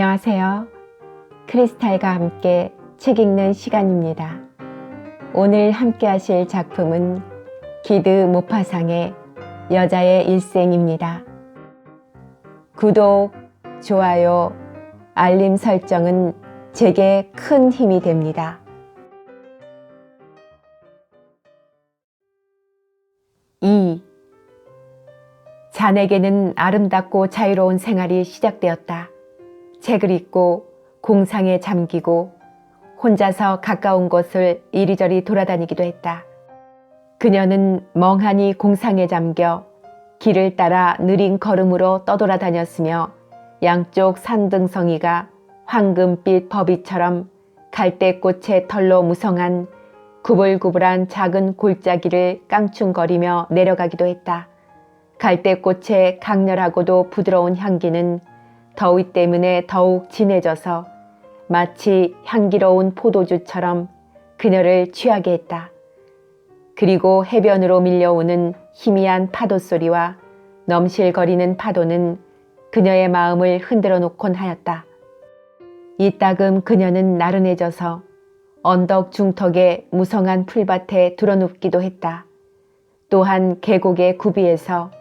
안녕하세요. 크리스탈과 함께 책 읽는 시간입니다. 오늘 함께 하실 작품은 기드 모파상의 여자의 일생입니다. 구독, 좋아요, 알림 설정은 제게 큰 힘이 됩니다. 2. 자네에게는 아름답고 자유로운 생활이 시작되었다. 책을 읽고 공상에 잠기고 혼자서 가까운 곳을 이리저리 돌아다니기도 했다. 그녀는 멍하니 공상에 잠겨 길을 따라 느린 걸음으로 떠돌아다녔으며 양쪽 산등성이가 황금빛 버비처럼 갈대꽃의 털로 무성한 구불구불한 작은 골짜기를 깡충거리며 내려가기도 했다. 갈대꽃의 강렬하고도 부드러운 향기는 더위 때문에 더욱 진해져서 마치 향기로운 포도주처럼 그녀를 취하게 했다. 그리고 해변으로 밀려오는 희미한 파도 소리와 넘실거리는 파도는 그녀의 마음을 흔들어 놓곤 하였다. 이따금 그녀는 나른해져서 언덕 중턱의 무성한 풀밭에 드러눕기도 했다. 또한 계곡의 구비에서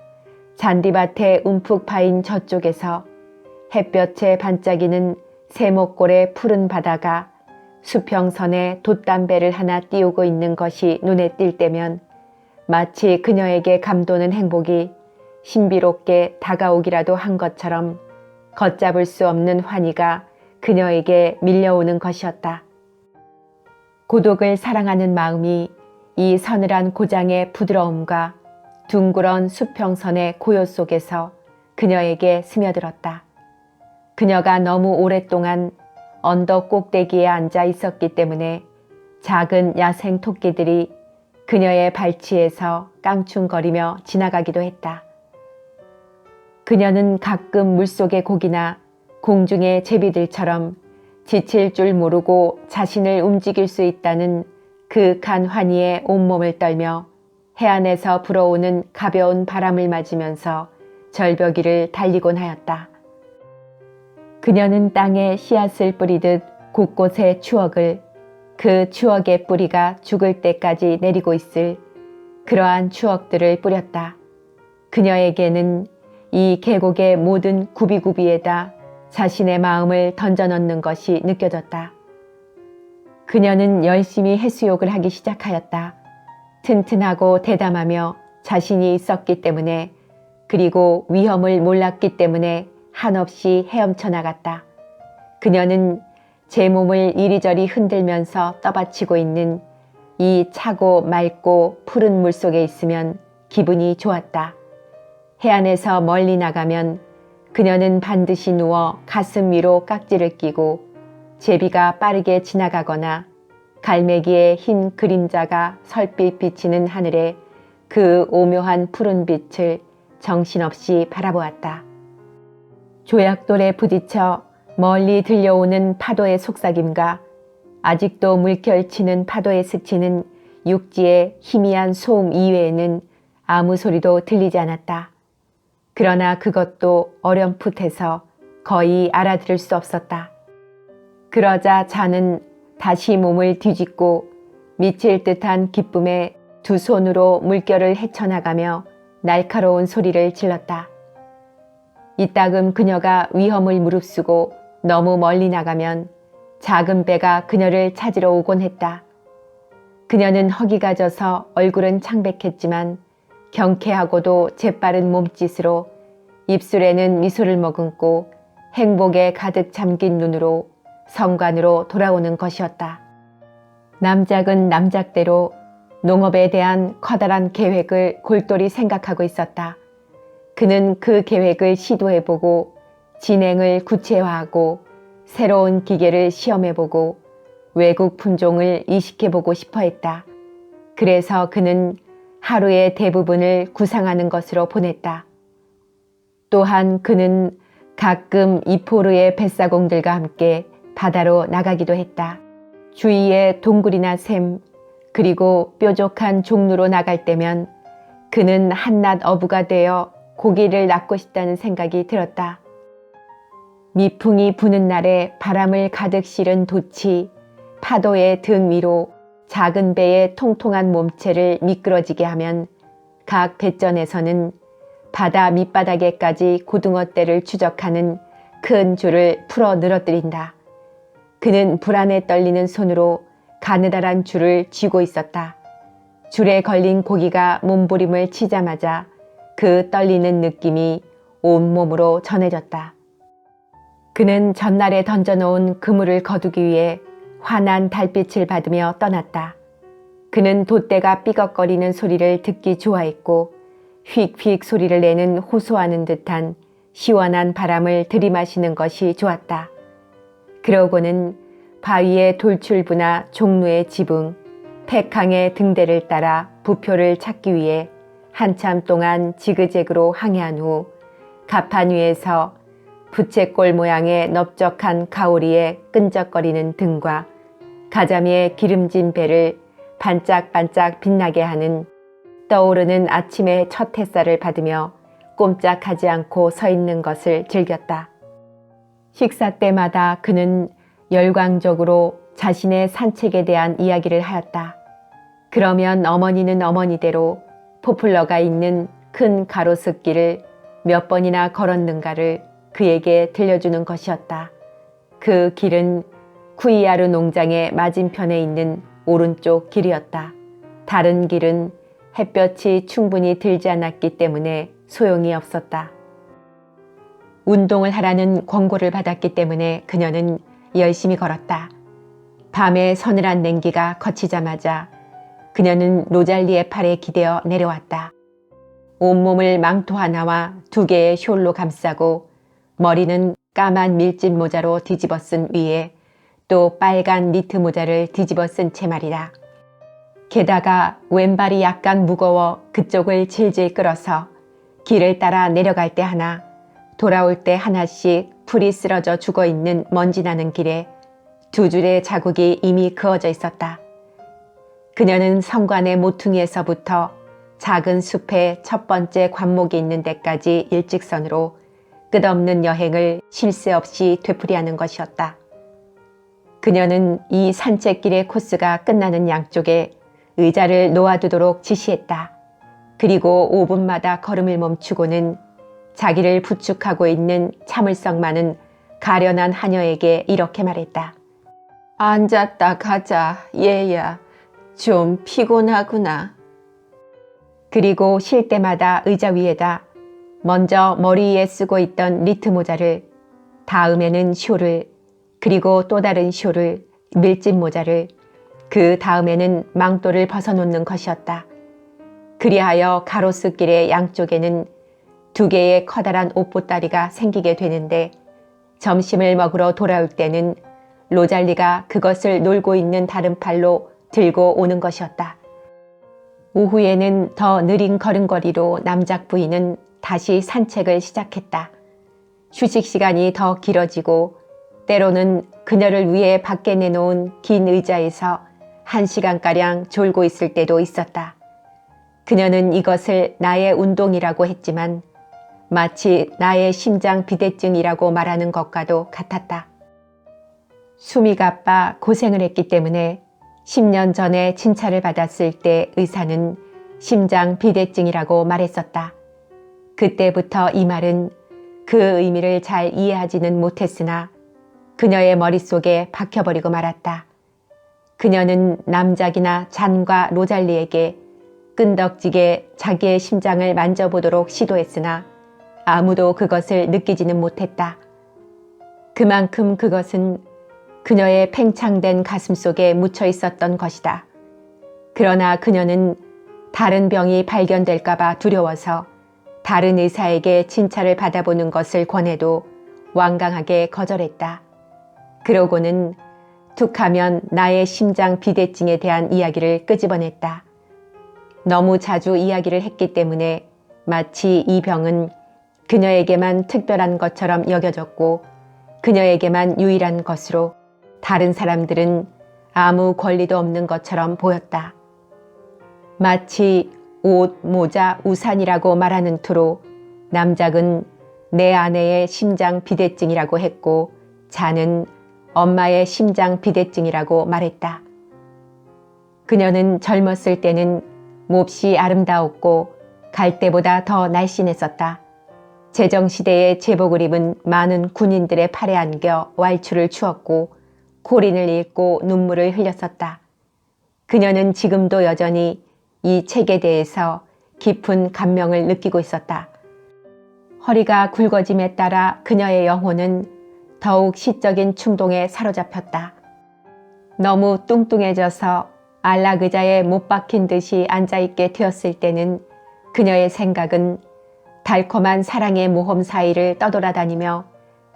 잔디밭에 움푹 파인 저쪽에서 햇볕에 반짝이는 세목골의 푸른 바다가 수평선에 돛담배를 하나 띄우고 있는 것이 눈에 띌 때면 마치 그녀에게 감도는 행복이 신비롭게 다가오기라도 한 것처럼 걷잡을 수 없는 환희가 그녀에게 밀려오는 것이었다. 고독을 사랑하는 마음이 이 서늘한 고장의 부드러움과 둥그런 수평선의 고요 속에서 그녀에게 스며들었다. 그녀가 너무 오랫동안 언덕 꼭대기에 앉아 있었기 때문에 작은 야생 토끼들이 그녀의 발치에서 깡충거리며 지나가기도 했다. 그녀는 가끔 물속의 고기나 공중의 제비들처럼 지칠 줄 모르고 자신을 움직일 수 있다는 그 간환희에 온몸을 떨며 해안에서 불어오는 가벼운 바람을 맞으면서 절벽 위를 달리곤 하였다. 그녀는 땅에 씨앗을 뿌리듯 곳곳에 추억을 그 추억의 뿌리가 죽을 때까지 내리고 있을 그러한 추억들을 뿌렸다. 그녀에게는 이 계곡의 모든 구비구비에다 자신의 마음을 던져넣는 것이 느껴졌다. 그녀는 열심히 해수욕을 하기 시작하였다. 튼튼하고 대담하며 자신이 있었기 때문에 그리고 위험을 몰랐기 때문에 한없이 헤엄쳐 나갔다. 그녀는 제 몸을 이리저리 흔들면서 떠받치고 있는 이 차고 맑고 푸른 물 속에 있으면 기분이 좋았다. 해안에서 멀리 나가면 그녀는 반드시 누워 가슴 위로 깍지를 끼고 제비가 빠르게 지나가거나 갈매기의 흰 그림자가 설빛 비치는 하늘에 그 오묘한 푸른 빛을 정신없이 바라보았다. 조약돌에 부딪혀 멀리 들려오는 파도의 속삭임과 아직도 물결치는 파도에 스치는 육지의 희미한 소음 이외에는 아무 소리도 들리지 않았다. 그러나 그것도 어렴풋해서 거의 알아들을 수 없었다. 그러자 자는 다시 몸을 뒤집고 미칠 듯한 기쁨에 두 손으로 물결을 헤쳐나가며 날카로운 소리를 질렀다. 이따금 그녀가 위험을 무릅쓰고 너무 멀리 나가면 작은 배가 그녀를 찾으러 오곤 했다. 그녀는 허기가 져서 얼굴은 창백했지만 경쾌하고도 재빠른 몸짓으로 입술에는 미소를 머금고 행복에 가득 잠긴 눈으로 성관으로 돌아오는 것이었다. 남작은 남작대로 농업에 대한 커다란 계획을 골똘히 생각하고 있었다. 그는 그 계획을 시도해보고 진행을 구체화하고 새로운 기계를 시험해보고 외국 품종을 이식해보고 싶어 했다. 그래서 그는 하루의 대부분을 구상하는 것으로 보냈다. 또한 그는 가끔 이포르의 뱃사공들과 함께 바다로 나가기도 했다. 주위에 동굴이나 샘, 그리고 뾰족한 종로로 나갈 때면 그는 한낱 어부가 되어 고기를 낳고 싶다는 생각이 들었다. 미풍이 부는 날에 바람을 가득 실은 돛이 파도의 등 위로 작은 배의 통통한 몸체를 미끄러지게 하면 각 배전에서는 바다 밑바닥에까지 고등어떼를 추적하는 큰 줄을 풀어 늘어뜨린다. 그는 불안에 떨리는 손으로 가느다란 줄을 쥐고 있었다. 줄에 걸린 고기가 몸부림을 치자마자 그 떨리는 느낌이 온몸으로 전해졌다. 그는 전날에 던져놓은 그물을 거두기 위해 환한 달빛을 받으며 떠났다. 그는 돛대가 삐걱거리는 소리를 듣기 좋아했고 휙휙 소리를 내는 호소하는 듯한 시원한 바람을 들이마시는 것이 좋았다. 그러고는 바위의 돌출부나 종로의 지붕, 백항의 등대를 따라 부표를 찾기 위해 한참 동안 지그재그로 항해한 후 가판 위에서 부채꼴 모양의 넓적한 가오리의 끈적거리는 등과 가자미의 기름진 배를 반짝반짝 빛나게 하는 떠오르는 아침의 첫 햇살을 받으며 꼼짝하지 않고 서 있는 것을 즐겼다. 식사 때마다 그는 열광적으로 자신의 산책에 대한 이야기를 하였다. 그러면 어머니는 어머니대로 포플러가 있는 큰 가로수길을 몇 번이나 걸었는가를 그에게 들려주는 것이었다. 그 길은 쿠이아르 농장의 맞은편에 있는 오른쪽 길이었다. 다른 길은 햇볕이 충분히 들지 않았기 때문에 소용이 없었다. 운동을 하라는 권고를 받았기 때문에 그녀는 열심히 걸었다. 밤에 서늘한 냉기가 거치자마자 그녀는 로잘리의 팔에 기대어 내려왔다. 온몸을 망토 하나와 두 개의 숄로 감싸고 머리는 까만 밀짚 모자로 뒤집어 쓴 위에 또 빨간 니트 모자를 뒤집어 쓴 채 말이다. 게다가 왼발이 약간 무거워 그쪽을 질질 끌어서 길을 따라 내려갈 때 하나, 돌아올 때 하나씩 풀이 쓰러져 죽어 있는 먼지 나는 길에 두 줄의 자국이 이미 그어져 있었다. 그녀는 성관의 모퉁이에서부터 작은 숲의 첫 번째 관목이 있는 데까지 일직선으로 끝없는 여행을 쉴 새 없이 되풀이하는 것이었다. 그녀는 이 산책길의 코스가 끝나는 양쪽에 의자를 놓아두도록 지시했다. 그리고 5분마다 걸음을 멈추고는 자기를 부축하고 있는 참을성 많은 가련한 하녀에게 이렇게 말했다. 앉았다 가자, 얘야. 좀 피곤하구나. 그리고 쉴 때마다 의자 위에다 먼저 머리에 쓰고 있던 니트 모자를, 다음에는 쇼를, 그리고 또 다른 쇼를, 밀짚 모자를, 그 다음에는 망토를 벗어놓는 것이었다. 그리하여 가로수길의 양쪽에는 두 개의 커다란 옷보따리가 생기게 되는데 점심을 먹으러 돌아올 때는 로잘리가 그것을 놀고 있는 다른 팔로 들고 오는 것이었다. 오후에는 더 느린 걸음걸이로 남작 부인은 다시 산책을 시작했다. 휴식 시간이 더 길어지고 때로는 그녀를 위해 밖에 내놓은 긴 의자에서 한 시간가량 졸고 있을 때도 있었다. 그녀는 이것을 나의 운동이라고 했지만 마치 나의 심장 비대증이라고 말하는 것과도 같았다. 숨이 가빠 고생을 했기 때문에 10년 전에 진찰을 받았을 때 의사는 심장 비대증이라고 말했었다. 그때부터 이 말은 그 의미를 잘 이해하지는 못했으나 그녀의 머릿속에 박혀버리고 말았다. 그녀는 남작이나 잔과 로잘리에게 끈덕지게 자기의 심장을 만져보도록 시도했으나 아무도 그것을 느끼지는 못했다. 그만큼 그것은 그녀의 팽창된 가슴 속에 묻혀 있었던 것이다. 그러나 그녀는 다른 병이 발견될까봐 두려워서 다른 의사에게 진찰을 받아보는 것을 권해도 완강하게 거절했다. 그러고는 툭 하면 나의 심장 비대증에 대한 이야기를 끄집어냈다. 너무 자주 이야기를 했기 때문에 마치 이 병은 그녀에게만 특별한 것처럼 여겨졌고 그녀에게만 유일한 것으로 다른 사람들은 아무 권리도 없는 것처럼 보였다. 마치 옷, 모자, 우산이라고 말하는 투로 남작은 내 아내의 심장 비대증이라고 했고 자는 엄마의 심장 비대증이라고 말했다. 그녀는 젊었을 때는 몹시 아름다웠고 갈 때보다 더 날씬했었다. 제정시대의 제복을 입은 많은 군인들의 팔에 안겨 왈추를 추었고 고린을 읽고 눈물을 흘렸었다. 그녀는 지금도 여전히 이 책에 대해서 깊은 감명을 느끼고 있었다. 허리가 굵어짐에 따라 그녀의 영혼은 더욱 시적인 충동에 사로잡혔다. 너무 뚱뚱해져서 안락의자에 못 박힌 듯이 앉아있게 되었을 때는 그녀의 생각은 달콤한 사랑의 모험 사이를 떠돌아다니며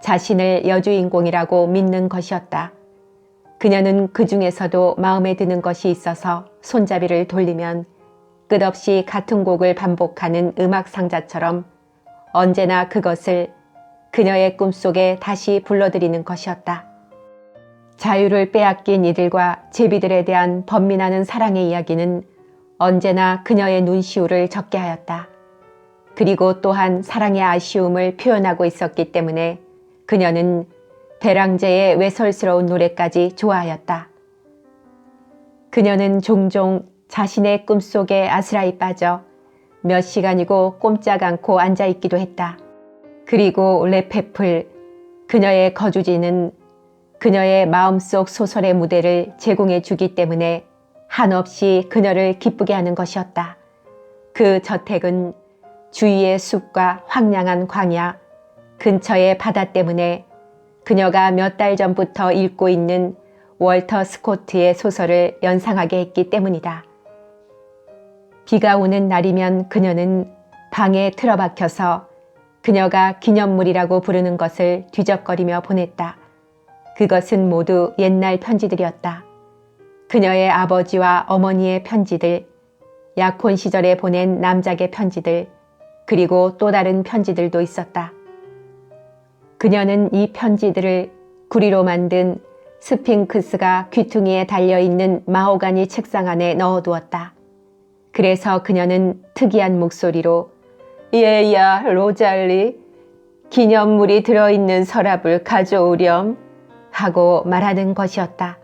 자신을 여주인공이라고 믿는 것이었다. 그녀는 그 중에서도 마음에 드는 것이 있어서 손잡이를 돌리면 끝없이 같은 곡을 반복하는 음악 상자처럼 언제나 그것을 그녀의 꿈속에 다시 불러들이는 것이었다. 자유를 빼앗긴 이들과 제비들에 대한 번민하는 사랑의 이야기는 언제나 그녀의 눈시울을 적게 하였다. 그리고 또한 사랑의 아쉬움을 표현하고 있었기 때문에 그녀는 배랑제의 외설스러운 노래까지 좋아하였다. 그녀는 종종 자신의 꿈속에 아스라이 빠져 몇 시간이고 꼼짝 않고 앉아 있기도 했다. 그리고 레페플, 그녀의 거주지는 그녀의 마음속 소설의 무대를 제공해 주기 때문에 한없이 그녀를 기쁘게 하는 것이었다. 그 저택은 주위의 숲과 황량한 광야, 근처의 바다 때문에 그녀가 몇 달 전부터 읽고 있는 월터 스코트의 소설을 연상하게 했기 때문이다. 비가 오는 날이면 그녀는 방에 틀어박혀서 그녀가 기념물이라고 부르는 것을 뒤적거리며 보냈다. 그것은 모두 옛날 편지들이었다. 그녀의 아버지와 어머니의 편지들, 약혼 시절에 보낸 남작의 편지들, 그리고 또 다른 편지들도 있었다. 그녀는 이 편지들을 구리로 만든 스핑크스가 귀퉁이에 달려있는 마호가니 책상 안에 넣어두었다. 그래서 그녀는 특이한 목소리로 얘야 로잘리 기념물이 들어있는 서랍을 가져오렴 하고 말하는 것이었다.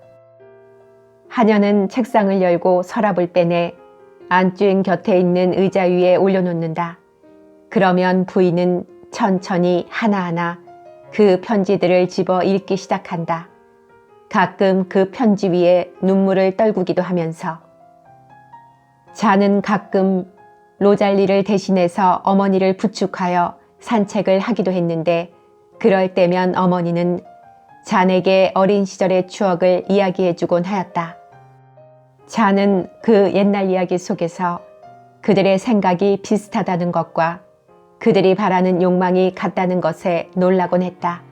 하녀는 책상을 열고 서랍을 빼내 안주인 곁에 있는 의자 위에 올려놓는다. 그러면 부인은 천천히 하나하나 그 편지들을 집어 읽기 시작한다. 가끔 그 편지 위에 눈물을 떨구기도 하면서 자는 가끔 로잘리를 대신해서 어머니를 부축하여 산책을 하기도 했는데 그럴 때면 어머니는 잔에게 어린 시절의 추억을 이야기해주곤 하였다. 잔은 그 옛날 이야기 속에서 그들의 생각이 비슷하다는 것과 그들이 바라는 욕망이 같다는 것에 놀라곤 했다.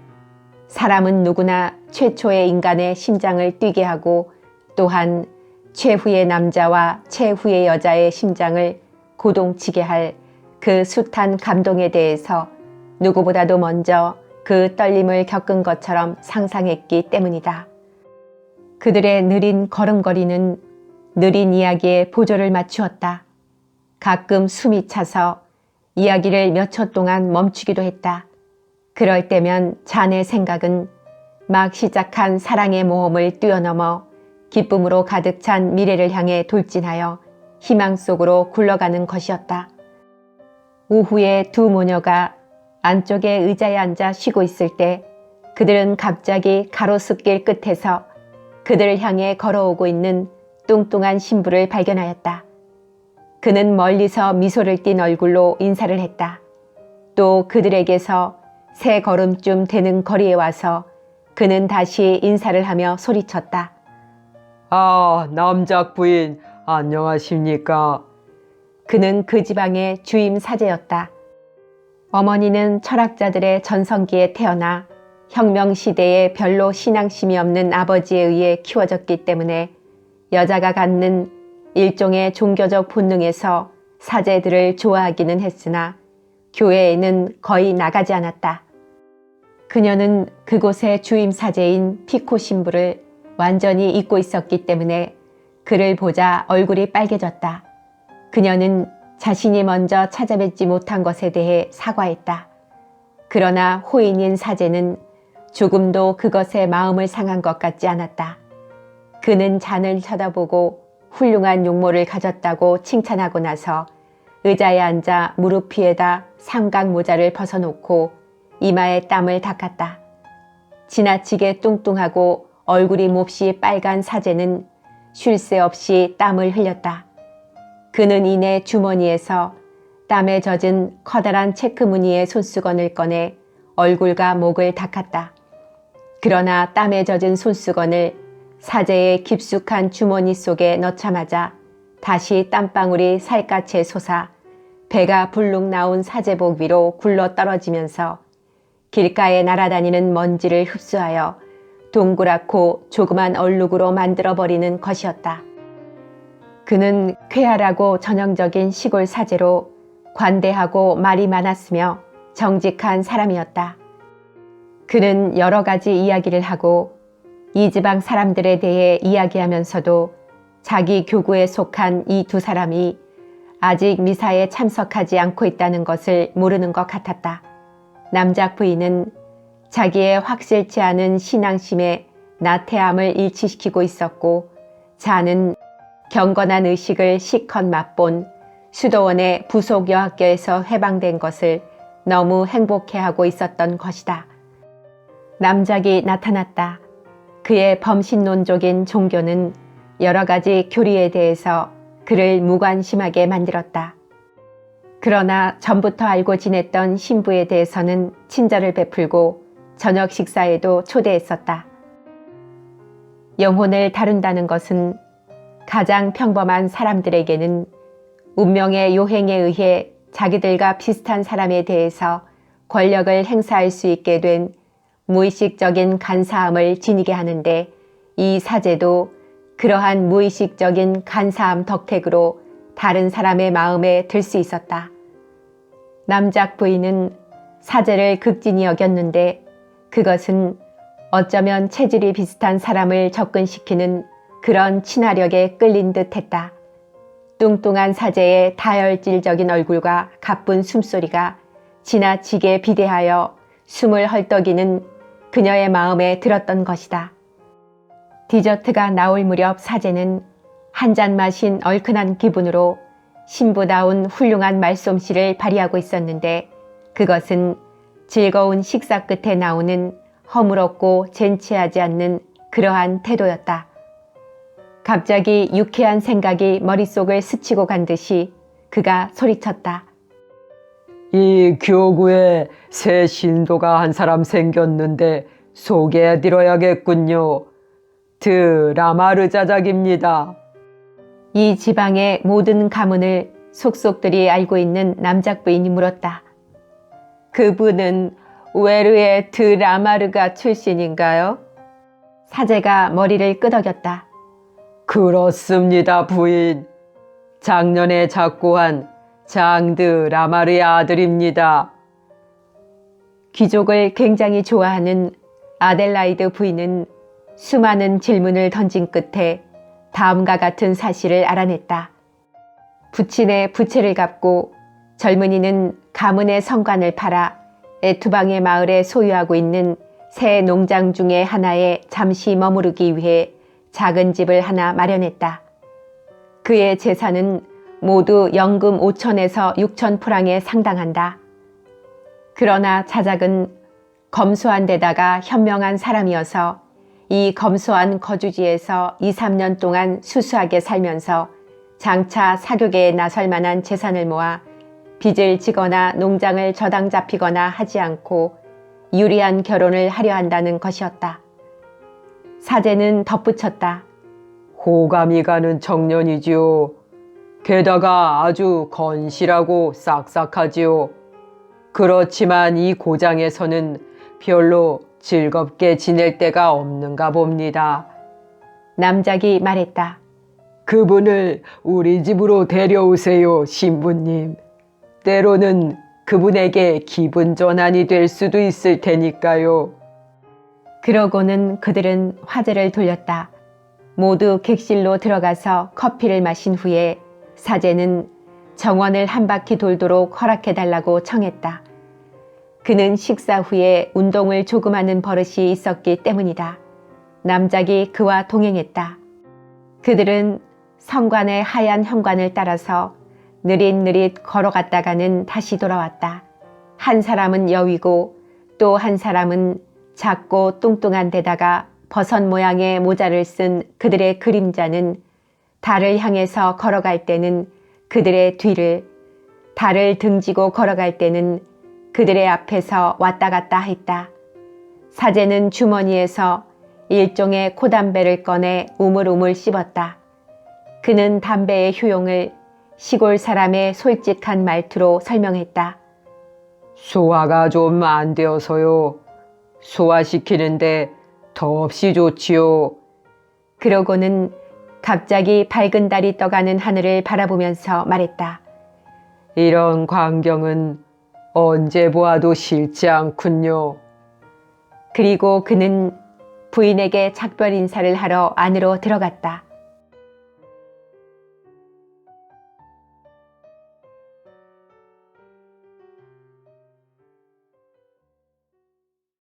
사람은 누구나 최초의 인간의 심장을 뛰게 하고 또한 최후의 남자와 최후의 여자의 심장을 고동치게 할 그 숱한 감동에 대해서 누구보다도 먼저 그 떨림을 겪은 것처럼 상상했기 때문이다. 그들의 느린 걸음걸이는 느린 이야기에 보조를 맞추었다. 가끔 숨이 차서 이야기를 몇 초 동안 멈추기도 했다. 그럴 때면 자네 생각은 막 시작한 사랑의 모험을 뛰어넘어 기쁨으로 가득 찬 미래를 향해 돌진하여 희망 속으로 굴러가는 것이었다. 오후에 두 모녀가 안쪽에 의자에 앉아 쉬고 있을 때 그들은 갑자기 가로수길 끝에서 그들을 향해 걸어오고 있는 뚱뚱한 신부를 발견하였다. 그는 멀리서 미소를 띤 얼굴로 인사를 했다. 또 그들에게서 세 걸음쯤 되는 거리에 와서 그는 다시 인사를 하며 소리쳤다. 아, 남작 부인, 안녕하십니까? 그는 그 지방의 주임 사제였다. 어머니는 철학자들의 전성기에 태어나 혁명 시대에 별로 신앙심이 없는 아버지에 의해 키워졌기 때문에 여자가 갖는 일종의 종교적 본능에서 사제들을 좋아하기는 했으나 교회에는 거의 나가지 않았다. 그녀는 그곳의 주임 사제인 피코 신부를 완전히 잊고 있었기 때문에 그를 보자 얼굴이 빨개졌다. 그녀는 자신이 먼저 찾아뵙지 못한 것에 대해 사과했다. 그러나 호인인 사제는 조금도 그것에 마음을 상한 것 같지 않았다. 그는 잔을 쳐다보고 훌륭한 용모를 가졌다고 칭찬하고 나서 의자에 앉아 무릎 위에다 삼각 모자를 벗어놓고 이마에 땀을 닦았다. 지나치게 뚱뚱하고 얼굴이 몹시 빨간 사제는 쉴 새 없이 땀을 흘렸다. 그는 이내 주머니에서 땀에 젖은 커다란 체크 무늬의 손수건을 꺼내 얼굴과 목을 닦았다. 그러나 땀에 젖은 손수건을 사제의 깊숙한 주머니 속에 넣자마자 다시 땀방울이 살갗에 솟아 배가 불룩 나온 사제복 위로 굴러 떨어지면서 길가에 날아다니는 먼지를 흡수하여 동그랗고 조그만 얼룩으로 만들어버리는 것이었다. 그는 쾌활하고 전형적인 시골 사제로 관대하고 말이 많았으며 정직한 사람이었다. 그는 여러 가지 이야기를 하고 이 지방 사람들에 대해 이야기하면서도 자기 교구에 속한 이 두 사람이 아직 미사에 참석하지 않고 있다는 것을 모르는 것 같았다. 남자 부인은 자기의 확실치 않은 신앙심에 나태함을 일치시키고 있었고 자는 경건한 의식을 실컷 맛본 수도원의 부속 여학교에서 해방된 것을 너무 행복해하고 있었던 것이다. 남작이 나타났다. 그의 범신론적인 종교는 여러 가지 교리에 대해서 그를 무관심하게 만들었다. 그러나 전부터 알고 지냈던 신부에 대해서는 친절을 베풀고 저녁 식사에도 초대했었다. 영혼을 다룬다는 것은 가장 평범한 사람들에게는 운명의 요행에 의해 자기들과 비슷한 사람에 대해서 권력을 행사할 수 있게 된 무의식적인 간사함을 지니게 하는데 이 사제도 그러한 무의식적인 간사함 덕택으로 다른 사람의 마음에 들 수 있었다. 남작 부인은 사제를 극진히 여겼는데 그것은 어쩌면 체질이 비슷한 사람을 접근시키는 그런 친화력에 끌린 듯 했다. 뚱뚱한 사제의 다혈질적인 얼굴과 가쁜 숨소리가 지나치게 비대하여 숨을 헐떡이는 그녀의 마음에 들었던 것이다. 디저트가 나올 무렵 사제는 한 잔 마신 얼큰한 기분으로 신부다운 훌륭한 말솜씨를 발휘하고 있었는데 그것은 즐거운 식사 끝에 나오는 허물없고 젠치하지 않는 그러한 태도였다. 갑자기 유쾌한 생각이 머릿속을 스치고 간 듯이 그가 소리쳤다. 이 교구에 새 신도가 한 사람 생겼는데 소개해 드려야겠군요. 드라마르 자작입니다. 이 지방의 모든 가문을 속속들이 알고 있는 남작 부인이 물었다. 그분은 웨르의 드라마르가 출신인가요? 사제가 머리를 끄덕였다. 그렇습니다, 부인. 작년에 작고한 장드 라마르의 아들입니다. 귀족을 굉장히 좋아하는 아델라이드 부인은 수많은 질문을 던진 끝에 다음과 같은 사실을 알아냈다. 부친의 부채를 갚고 젊은이는 가문의 성관을 팔아 에투방의 마을에 소유하고 있는 새 농장 중의 하나에 잠시 머무르기 위해 작은 집을 하나 마련했다. 그의 재산은 모두 연금 5천에서 6천 프랑에 상당한다. 그러나 자작은 검소한 데다가 현명한 사람이어서 이 검소한 거주지에서 2, 3년 동안 수수하게 살면서 장차 사교계에 나설 만한 재산을 모아 빚을 지거나 농장을 저당 잡히거나 하지 않고 유리한 결혼을 하려 한다는 것이었다. 사제는 덧붙였다. 호감이 가는 청년이지요. 게다가 아주 건실하고 싹싹하지요. 그렇지만 이 고장에서는 별로 즐겁게 지낼 때가 없는가 봅니다. 남작이 말했다. 그분을 우리 집으로 데려오세요, 신부님. 때로는 그분에게 기분 전환이 될 수도 있을 테니까요. 그러고는 그들은 화제를 돌렸다. 모두 객실로 들어가서 커피를 마신 후에 사제는 정원을 한 바퀴 돌도록 허락해달라고 청했다. 그는 식사 후에 운동을 조금 하는 버릇이 있었기 때문이다. 남작이 그와 동행했다. 그들은 성관의 하얀 현관을 따라서 느릿느릿 걸어갔다가는 다시 돌아왔다. 한 사람은 여위고 또 한 사람은 작고 뚱뚱한 데다가 버섯 모양의 모자를 쓴 그들의 그림자는 달을 향해서 걸어갈 때는 그들의 뒤를, 달을 등지고 걸어갈 때는 그들의 앞에서 왔다 갔다 했다. 사제는 주머니에서 일종의 코담배를 꺼내 우물우물 씹었다. 그는 담배의 효용을 시골 사람의 솔직한 말투로 설명했다. 소화가 좀 안 되어서요. 소화시키는데 더없이 좋지요. 그러고는 갑자기 밝은 달이 떠가는 하늘을 바라보면서 말했다. 이런 광경은 언제 보아도 싫지 않군요. 그리고 그는 부인에게 작별 인사를 하러 안으로 들어갔다.